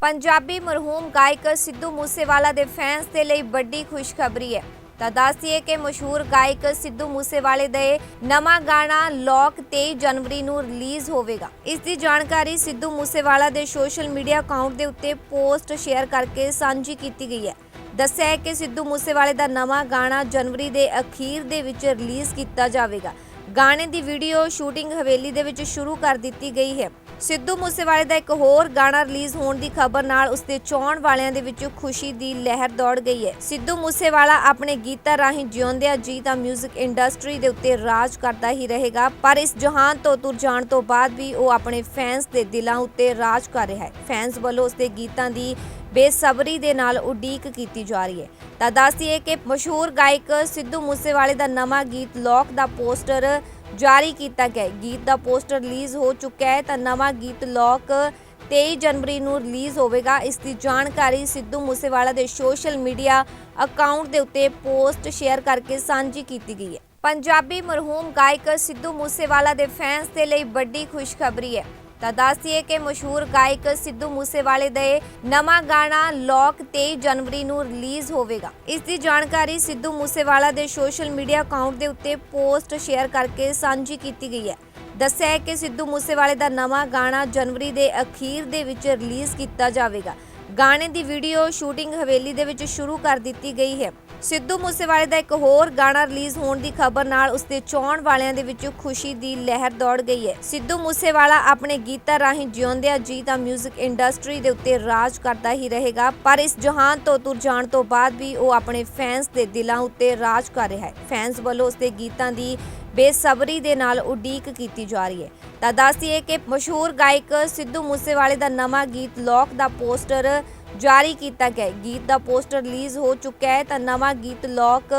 ਪੰਜਾਬੀ ਮਰਹੂਮ ਗਾਇਕ ਸਿੱਧੂ ਮੂਸੇਵਾਲਾ ਦੇ ਫੈਨਸ ਦੇ ਲਈ ਵੱਡੀ ਖੁਸ਼ਖਬਰੀ ਹੈ। ਤਾਂ ਦੱਸਦੀਏ ਕਿ ਮਸ਼ਹੂਰ ਗਾਇਕ ਸਿੱਧੂ ਮੂਸੇਵਾਲੇ ਦੇ ਨਵਾਂ ਗਾਣਾ ਲੋਕ 23 ਜਨਵਰੀ ਨੂੰ ਰਿਲੀਜ਼ ਹੋਵੇਗਾ। ਇਸ ਦੀ ਜਾਣਕਾਰੀ ਸਿੱਧੂ ਮੂਸੇਵਾਲਾ ਦੇ ਸੋਸ਼ਲ ਮੀਡੀਆ ਅਕਾਊਂਟ ਦੇ ਉੱਤੇ ਪੋਸਟ ਸ਼ੇਅਰ ਕਰਕੇ ਸਾਂਝੀ ਕੀਤੀ ਗਈ ਹੈ। ਦੱਸਿਆ ਹੈ ਕਿ ਸਿੱਧੂ ਮੂਸੇਵਾਲੇ ਦਾ ਨਵਾਂ ਗਾਣਾ ਜਨਵਰੀ ਦੇ ਅਖੀਰ ਦੇ ਵਿੱਚ ਰਿਲੀਜ਼ ਕੀਤਾ ਜਾਵੇਗਾ। ਗਾਣੇ ਦੀ ਵੀਡੀਓ ਸ਼ੂਟਿੰਗ ਹਵੇਲੀ ਦੇ ਵਿੱਚ ਸ਼ੁਰੂ ਕਰ ਦਿੱਤੀ ਗਈ ਹੈ। ਸਿੱਧੂ ਮੂਸੇਵਾਲੇ ਦਾ ਇੱਕ ਹੋਰ ਗਾਣਾ ਰਿਲੀਜ਼ ਹੋਣ ਦੀ ਖਬਰ ਨਾਲ ਉਸਦੇ ਚਾਹਣ ਵਾਲਿਆਂ ਦੇ ਵਿੱਚ ਖੁਸ਼ੀ ਦੀ ਲਹਿਰ ਦੌੜ ਗਈ ਹੈ। ਸਿੱਧੂ ਮੂਸੇਵਾਲਾ ਆਪਣੇ ਗੀਤਾਂ ਰਾਹੀਂ ਜਿਉਂਦਿਆਂ ਜੀ ਤਾਂ 뮤직 ਇੰਡਸਟਰੀ ਦੇ ਉੱਤੇ ਰਾਜ ਕਰਦਾ ਹੀ ਰਹੇਗਾ, ਪਰ ਇਸ ਜਹਾਨ ਤੋਂ ਤੁਰ ਜਾਣ ਤੋਂ ਬਾਅਦ ਵੀ ਉਹ ਆਪਣੇ ਫੈਨਸ ਦੇ ਦਿਲਾਂ ਉੱਤੇ ਰਾਜ ਕਰ ਰਿਹਾ ਹੈ। ਫੈਨਸ ਵੱਲੋਂ ਉਸਦੇ ਗੀਤਾਂ ਦੀ ਬੇਸਬਰੀ ਦੇ ਨਾਲ ਉਡੀਕ ਕੀਤੀ ਜਾ ਰਹੀ ਹੈ। ਤਾਂ ਦੱਸਦੀਏ ਕਿ ਮਸ਼ਹੂਰ ਗਾਇਕ ਸਿੱਧੂ ਮੂਸੇਵਾਲੇ ਦਾ ਨਵਾਂ ਗੀਤ ਲੋਕ ਦਾ ਪੋਸਟਰ ਜਾਰੀ ਕੀਤਾ ਗਿਆ ਗੀਤ ਦਾ ਪੋਸਟਰ ਰਿਲੀਜ਼ ਹੋ ਚੁੱਕਿਆ ਹੈ ਤਾਂ ਨਵਾਂ ਗੀਤ ਲੋਕ 23 ਜਨਵਰੀ ਨੂੰ ਰਿਲੀਜ਼ ਹੋਵੇਗਾ। ਇਸ ਦੀ ਜਾਣਕਾਰੀ ਸਿੱਧੂ ਮੂਸੇਵਾਲਾ ਦੇ ਸੋਸ਼ਲ ਮੀਡੀਆ ਅਕਾਊਂਟ ਦੇ ਉੱਤੇ ਪੋਸਟ ਸ਼ੇਅਰ ਕਰਕੇ ਸਾਂਝੀ ਕੀਤੀ ਗਈ ਹੈ। ਪੰਜਾਬੀ ਮਰਹੂਮ ਗਾਇਕ ਸਿੱਧੂ ਮੂਸੇਵਾਲਾ ਦੇ ਫੈਨਸ ਦੇ ਲਈ ਵੱਡੀ ਖੁਸ਼ਖਬਰੀ ਹੈ। ਤਾਂ ਦੱਸਦੀਏ ਕਿ ਮਸ਼ਹੂਰ ਗਾਇਕ ਸਿੱਧੂ ਮੂਸੇਵਾਲੇ ਦੇ ਨਵਾਂ ਗਾਣਾ ਲੋਕ 23 ਜਨਵਰੀ ਨੂੰ ਰਿਲੀਜ਼ ਹੋਵੇਗਾ। ਇਸ ਦੀ ਜਾਣਕਾਰੀ ਸਿੱਧੂ ਮੂਸੇਵਾਲਾ ਦੇ ਸੋਸ਼ਲ ਮੀਡੀਆ ਅਕਾਊਂਟ ਦੇ ਉੱਤੇ ਪੋਸਟ ਸ਼ੇਅਰ ਕਰਕੇ ਸਾਂਝੀ ਕੀਤੀ ਗਈ ਹੈ। ਦੱਸਿਆ ਹੈ ਕਿ ਸਿੱਧੂ ਮੂਸੇਵਾਲੇ ਦਾ ਨਵਾਂ ਗਾਣਾ ਜਨਵਰੀ ਦੇ ਅਖੀਰ ਦੇ ਵਿੱਚ ਰਿਲੀਜ਼ ਕੀਤਾ ਜਾਵੇਗਾ। ਗਾਣੇ ਦੀ ਵੀਡੀਓ ਸ਼ੂਟਿੰਗ ਹਵੇਲੀ ਦੇ ਵਿੱਚ ਸ਼ੁਰੂ ਕਰ ਦਿੱਤੀ ਗਈ ਹੈ। ਸਿੱਧੂ ਮੂਸੇਵਾਲੇ ਦਾ ਇੱਕ ਹੋਰ ਗਾਣਾ ਰਿਲੀਜ਼ ਹੋਣ ਦੀ ਖਬਰ ਨਾਲ ਉਸਦੇ ਚਾਹਣ ਵਾਲਿਆਂ ਦੇ ਵਿੱਚ ਖੁਸ਼ੀ ਦੀ ਲਹਿਰ ਦੌੜ ਗਈ ਹੈ। ਸਿੱਧੂ ਮੂਸੇਵਾਲਾ ਆਪਣੇ ਗੀਤਾਂ ਰਾਹੀਂ ਜਿਉਂਦਿਆਂ ਜੀ ਤਾਂ 뮤직 ਇੰਡਸਟਰੀ ਦੇ ਉੱਤੇ ਰਾਜ ਕਰਦਾ ਹੀ ਰਹੇਗਾ, ਪਰ ਇਸ ਜਹਾਨ ਤੋਂ ਤੁਰ ਜਾਣ ਤੋਂ ਬਾਅਦ ਵੀ ਉਹ ਆਪਣੇ ਫੈਨਸ ਦੇ ਦਿਲਾਂ ਉੱਤੇ ਰਾਜ ਕਰ ਰਿਹਾ ਹੈ। ਫੈਨਸ ਵੱਲੋਂ ਉਸਦੇ ਗੀਤਾਂ ਦੀ ਬੇਸਬਰੀ ਦੇ ਨਾਲ ਉਡੀਕ ਕੀਤੀ ਜਾ ਰਹੀ ਹੈ। ਤਾਂ ਦੱਸਦੀਏ ਕਿ ਮਸ਼ਹੂਰ ਗਾਇਕ ਸਿੱਧੂ ਮੂਸੇਵਾਲੇ ਦਾ ਨਵਾਂ ਗੀਤ ਲੋਕ ਦਾ ਪੋਸਟਰ ਜਾਰੀ ਕੀਤਾ ਗਿਆ ਹੈ। ਗੀਤ ਦਾ ਪੋਸਟਰ ਰਿਲੀਜ਼ ਹੋ ਚੁੱਕਿਆ ਹੈ, ਤਾਂ ਨਵਾਂ ਗੀਤ ਲੋਕ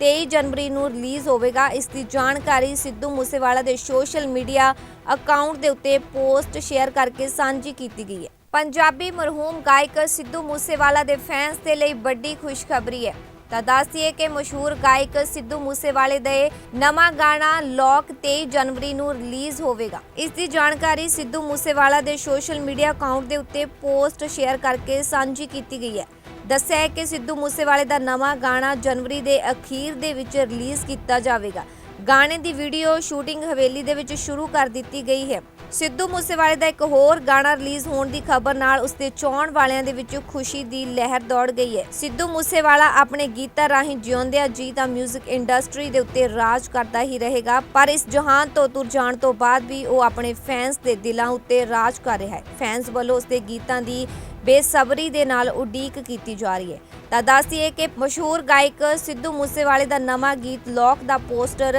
23 ਜਨਵਰੀ ਨੂੰ ਰਿਲੀਜ਼ ਹੋਵੇਗਾ। ਇਸ ਦੀ ਜਾਣਕਾਰੀ ਸਿੱਧੂ ਮੂਸੇਵਾਲਾ ਦੇ ਸੋਸ਼ਲ ਮੀਡੀਆ ਅਕਾਊਂਟ ਦੇ ਉੱਤੇ ਪੋਸਟ ਸ਼ੇਅਰ ਕਰਕੇ ਸਾਂਝੀ ਕੀਤੀ ਗਈ ਹੈ। ਪੰਜਾਬੀ ਮਰਹੂਮ ਗਾਇਕ ਸਿੱਧੂ ਮੂਸੇਵਾਲਾ ਦੇ ਫੈਨਸ ਦੇ ਲਈ ਵੱਡੀ ਖੁਸ਼ਖਬਰੀ ਹੈ। ਤਾਂ ਦੱਸਦੀਏ ਕਿ ਮਸ਼ਹੂਰ ਗਾਇਕ ਸਿੱਧੂ ਮੂਸੇਵਾਲੇ ਦੇ ਨਵਾਂ ਗਾਣਾ ਲੋਕ 23 ਜਨਵਰੀ ਨੂੰ ਰਿਲੀਜ਼ ਹੋਵੇਗਾ। ਇਸ ਦੀ ਜਾਣਕਾਰੀ ਸਿੱਧੂ ਮੂਸੇਵਾਲਾ ਦੇ ਸੋਸ਼ਲ ਮੀਡੀਆ ਅਕਾਊਂਟ ਦੇ ਉੱਤੇ ਪੋਸਟ ਸ਼ੇਅਰ ਕਰਕੇ ਸਾਂਝੀ ਕੀਤੀ ਗਈ ਹੈ। ਦੱਸਿਆ ਹੈ ਕਿ ਸਿੱਧੂ ਮੂਸੇਵਾਲੇ ਦਾ ਨਵਾਂ ਗਾਣਾ ਜਨਵਰੀ ਦੇ ਅਖੀਰ ਦੇ ਵਿੱਚ ਰਿਲੀਜ਼ ਕੀਤਾ ਜਾਵੇਗਾ। ਗਾਣੇ ਦੀ ਵੀਡੀਓ ਸ਼ੂਟਿੰਗ ਹਵੇਲੀ ਦੇ ਵਿੱਚ ਸ਼ੁਰੂ ਕਰ ਦਿੱਤੀ ਗਈ ਹੈ। ਸਿੱਧੂ ਮੂਸੇਵਾਲੇ ਦਾ ਇੱਕ ਹੋਰ ਗਾਣਾ ਰਿਲੀਜ਼ ਹੋਣ ਦੀ ਖਬਰ ਨਾਲ ਉਸਦੇ ਚਾਹਣ ਵਾਲਿਆਂ ਦੇ ਵਿੱਚ ਖੁਸ਼ੀ ਦੀ ਲਹਿਰ ਦੌੜ ਗਈ ਹੈ। ਸਿੱਧੂ ਮੂਸੇਵਾਲਾ ਆਪਣੇ ਗੀਤਾਂ ਰਾਹੀਂ ਜਿਉਂਦਿਆਂ ਜੀ ਤਾਂ 뮤직 ਇੰਡਸਟਰੀ ਦੇ ਉੱਤੇ ਰਾਜ ਕਰਦਾ ਹੀ ਰਹੇਗਾ, ਪਰ ਇਸ ਜਹਾਨ ਤੋਂ ਤੁਰ ਜਾਣ ਤੋਂ ਬਾਅਦ ਵੀ ਉਹ ਆਪਣੇ ਫੈਨਸ ਦੇ ਦਿਲਾਂ ਉੱਤੇ ਰਾਜ ਕਰ ਰਿਹਾ ਹੈ। ਫੈਨਸ ਵੱਲੋਂ ਉਸਦੇ ਗੀਤਾਂ ਦੀ ਬੇਸਬਰੀ ਦੇ ਨਾਲ ਉਡੀਕ ਕੀਤੀ ਜਾ ਰਹੀ ਹੈ। ਤਾਂ ਦੱਸਦੀਏ ਕਿ ਮਸ਼ਹੂਰ ਗਾਇਕ ਸਿੱਧੂ ਮੂਸੇਵਾਲੇ ਦਾ ਨਵਾਂ ਗੀਤ ਲੋਕ ਦਾ ਪੋਸਟਰ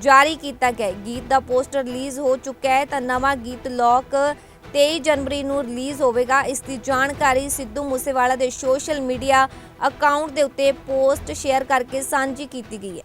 ਜਾਰੀ ਕੀਤਾ ਗਿਆ ਗੀਤ ਦਾ ਪੋਸਟਰ ਰਿਲੀਜ਼ ਹੋ ਚੁੱਕਿਆ ਹੈ ਤਾਂ ਨਵਾਂ ਗੀਤ ਲੋਕ 23 ਜਨਵਰੀ ਨੂੰ ਰਿਲੀਜ਼ ਹੋਵੇਗਾ। ਇਸ ਦੀ ਜਾਣਕਾਰੀ ਸਿੱਧੂ ਮੂਸੇਵਾਲਾ ਦੇ ਸੋਸ਼ਲ ਮੀਡੀਆ ਅਕਾਊਂਟ ਦੇ ਉੱਤੇ ਪੋਸਟ ਸ਼ੇਅਰ ਕਰਕੇ ਸਾਂਝੀ ਕੀਤੀ ਗਈ ਹੈ।